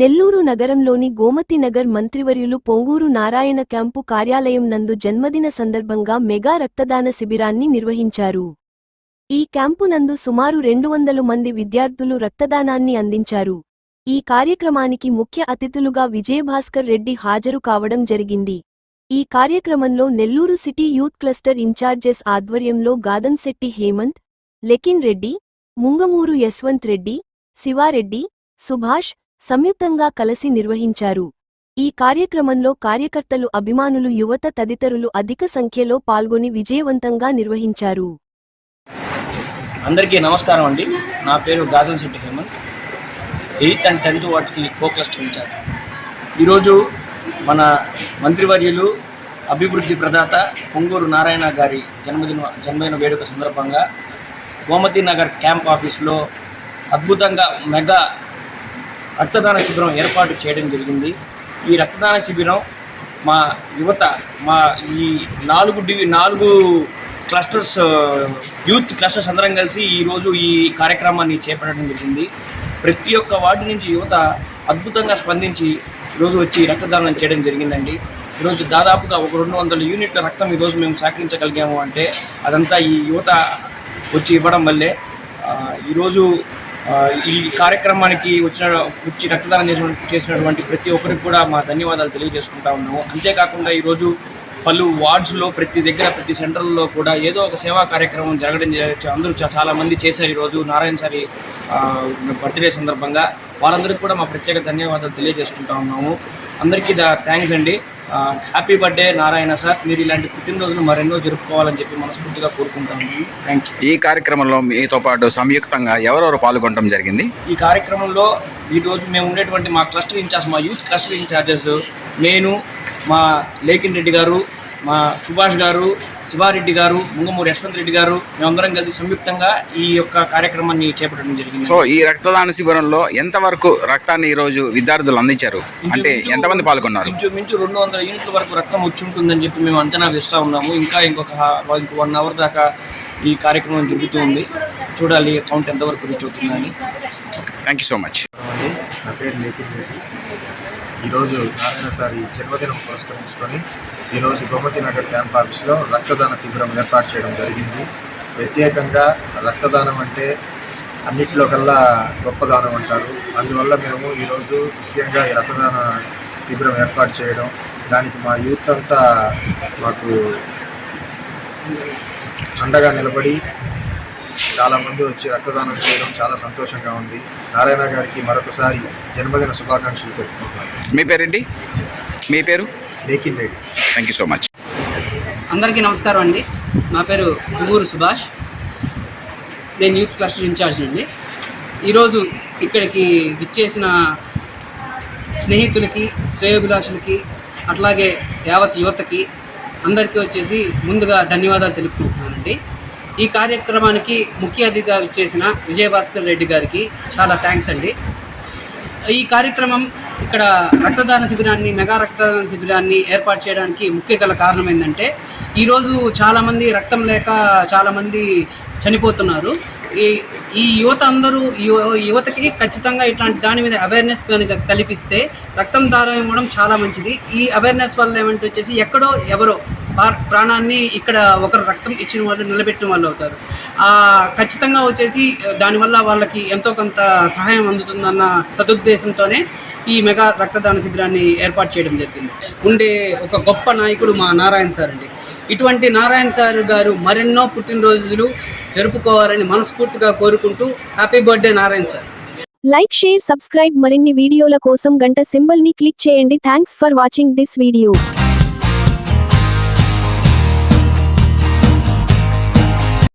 నెల్లూరు నగరంలోని గోమతి నగర్ మంత్రివర్యులు పొంగూరు నారాయణ క్యాంపు కార్యాలయం నందు జన్మదిన సందర్భంగా మెగా రక్తదాన శిబిరాన్ని నిర్వహించారు. ఈ క్యాంపు నందు సుమారు రెండు వందలు మంది విద్యార్థులు రక్తదానాన్ని అందించారు. ఈ కార్యక్రమానికి ముఖ్య అతిథులుగా విజయభాస్కర్ రెడ్డి హాజరు కావడం జరిగింది. ఈ కార్యక్రమంలో Nellore city youth cluster incharges ఆధ్వర్యంలో గాదంశెట్టి హేమంత్ లెకిన్ రెడ్డి ముంగమూరు యశ్వంత్ రెడ్డి శివారెడ్డి సుభాష్ సంయుక్తంగా కలసి నిర్వహించారు. ఈ కార్యక్రమంలో కార్యకర్తలు అభిమానులు యువత తదితరులు అధిక సంఖ్యలో పాల్గొని విజయవంతంగా నిర్వహించారు. అందరికీ నమస్కారం అండి. నా పేరు Gadam Setti Hemanth. Eighth and tenth వాటికి కో క్లస్టర్ ఇన్ఛార్జ్. ఈరోజు మన మంత్రివర్యులు అభివృద్ధి ప్రదాత పొంగూరు నారాయణ గారి జన్మదిన జన్మదిన వేడుక సందర్భంగా గోమతి నగర్ క్యాంప్ ఆఫీస్లో అద్భుతంగా మెగా రక్తదాన శిబిరం ఏర్పాటు చేయడం జరిగింది. ఈ రక్తదాన శిబిరం మా యువత మా ఈ నాలుగు డివి నాలుగు క్లస్టర్స్ యూత్ క్లస్టర్స్ అందరం కలిసి ఈరోజు ఈ కార్యక్రమాన్ని చేపట్టడం జరిగింది. ప్రతి ఒక్క వార్డు నుంచి యువత అద్భుతంగా స్పందించి ఈరోజు వచ్చి రక్తదానం చేయడం జరిగిందండి. ఈరోజు దాదాపుగా ఒక రెండు వందల యూనిట్ల రక్తం ఈరోజు మేము సేకరించగలిగాము అంటే అదంతా ఈ యువత వచ్చి ఇవ్వడం వల్లే ఈరోజు ఈ కార్యక్రమానికి వచ్చిన వచ్చి రక్తదానం చేసిన చేసినటువంటి ప్రతి ఒక్కరికి కూడా మా ధన్యవాదాలు తెలియజేసుకుంటా ఉన్నాము. అంతేకాకుండా ఈరోజు పలు వార్డ్స్లో ప్రతి దగ్గర ప్రతి సెంటర్లో కూడా ఏదో ఒక సేవా కార్యక్రమం జరగడం అందరూ చాలామంది చేశారు ఈరోజు నారాయణ సారి బర్త్డే సందర్భంగా. వాళ్ళందరికీ కూడా మా ప్రత్యేక ధన్యవాదాలు తెలియజేసుకుంటా ఉన్నాము. అందరికీ థ్యాంక్స్ అండి. Happy birthday Narayana sir. మీరు ఇలాంటి పుట్టినరోజులు మరెన్నో జరుపుకోవాలని చెప్పి మనస్ఫూర్తిగా కోరుకుంటాము థ్యాంక్ యూ ఈ కార్యక్రమంలో మీతో పాటు సంయుక్తంగా ఎవరెవరు పాల్గొనడం జరిగింది? ఈ కార్యక్రమంలో ఈరోజు మేము ఉండేటువంటి మా క్లస్టర్ ఇన్ఛార్జ్ మా యూత్ క్లస్టర్ ఇన్ఛార్జెస్ నేను మా లేకిన్ రెడ్డి గారు మా సుభాష్ గారు శివారెడ్డి గారు ముంగమూరి యశ్వంత్ రెడ్డి గారు మేమందరం కలిసి సంయుక్తంగా ఈ యొక్క కార్యక్రమాన్ని చేపట్టడం జరిగింది. సో ఈ రక్తదాన శిబిరంలో ఎంతవరకు రక్తాన్ని ఈ రోజు విద్యార్థులు అందించారు? అంటే ఎంతమంది పాల్గొన్నారు? ఇంచుమించు రెండు వందల యూనిట్ల వరకు రక్తం వచ్చి ఉంటుందని చెప్పి మేము అంచనా వేస్తూ ఉన్నాము. ఇంకా ఇంకొక ఇంకో వన్ అవర్ దాకా ఈ కార్యక్రమం జరుగుతూ ఉంది. చూడాలి కౌంట్ ఎంతవరకు రీచ్ అవుతుందని. థ్యాంక్ యూ సో మచ్ నా పేరు ఈరోజు నారాయణ సారి జన్మదినం పురస్కరించుకొని ఈరోజు గోమతి నగర్ క్యాంప్ ఆఫీస్లో రక్తదాన శిబిరం ఏర్పాటు చేయడం జరిగింది. ప్రత్యేకంగా రక్తదానం అంటే అన్నిట్లో కల్లా గొప్ప దానం అంటారు. అందువల్ల మేము ఈరోజు ముఖ్యంగా ఈ రక్తదాన శిబిరం ఏర్పాటు చేయడం దానికి మా యూత్ అంతా మాకు అండగా నిలబడి చాలా మంది వచ్చి రక్తదానం చేయడం చాలా సంతోషంగా ఉంది. నారాయణ గారికి మరొకసారి జన్మదిన శుభాకాంక్షలు తెలుపుతున్నాను మీ పేరేంటి? మీ పేరు? లేకిన్ Reddy thank you so much అందరికీ నమస్కారం అండి. నా పేరు దువ్వూరు సుభాష్. నేను యూత్ క్లస్టర్ ఇన్ఛార్జ్ అండి. ఈరోజు ఇక్కడికి విచ్చేసిన స్నేహితులకి శ్రేయోభిలాషులకి అట్లాగే యావత్ యువతకి అందరికీ వచ్చేసి ముందుగా ధన్యవాదాలు తెలుపుకుంటున్నానండి. ఈ కార్యక్రమానికి ముఖ్య అతిథిగా చేసిన విజయభాస్కర్ రెడ్డి గారికి చాలా థ్యాంక్స్ అండి. ఈ కార్యక్రమం ఇక్కడ రక్తదాన శిబిరాన్ని మెగా రక్తదాన శిబిరాన్ని ఏర్పాటు చేయడానికి ముఖ్య గల కారణం ఏంటంటే ఈరోజు చాలామంది రక్తం లేక చాలామంది చనిపోతున్నారు. ఈ ఈ యువత అందరూ యువతకి ఖచ్చితంగా ఇట్లాంటి దాని మీద అవేర్నెస్ కనుక కల్పిస్తే రక్తం దారం ఇవ్వడం చాలా మంచిది. ఈ అవేర్నెస్ వల్ల ఏమంటే వచ్చేసి ఎక్కడో ఎవరో ప్రాణాన్ని ఇక్కడ ఒకరు రక్తం ఇచ్చిన వాళ్ళు నిలబెట్టిన వాళ్ళు అవుతారు. ఖచ్చితంగా వచ్చేసి దానివల్ల వాళ్ళకి ఎంతో కొంత సహాయం అందుతుందన్న సదుద్దేశంతోనే ఈ మెగా రక్తదాన శిబిరాన్ని ఏర్పాటు చేయడం జరిగింది. ఉండే ఒక గొప్ప నాయకుడు మా నారాయణ సార్ అండి. ఇటువంటి నారాయణ సార్ గారు మరెన్నో పుట్టినరోజులు జరుపుకోవాలని మనస్ఫూర్తిగా కోరుకుంటూ happy birthday Narayana sir. Like share subscribe మరిన్ని వీడియోల కోసం గంట సింబల్ని క్లిక్ చేయండి. Thanks for watching this video.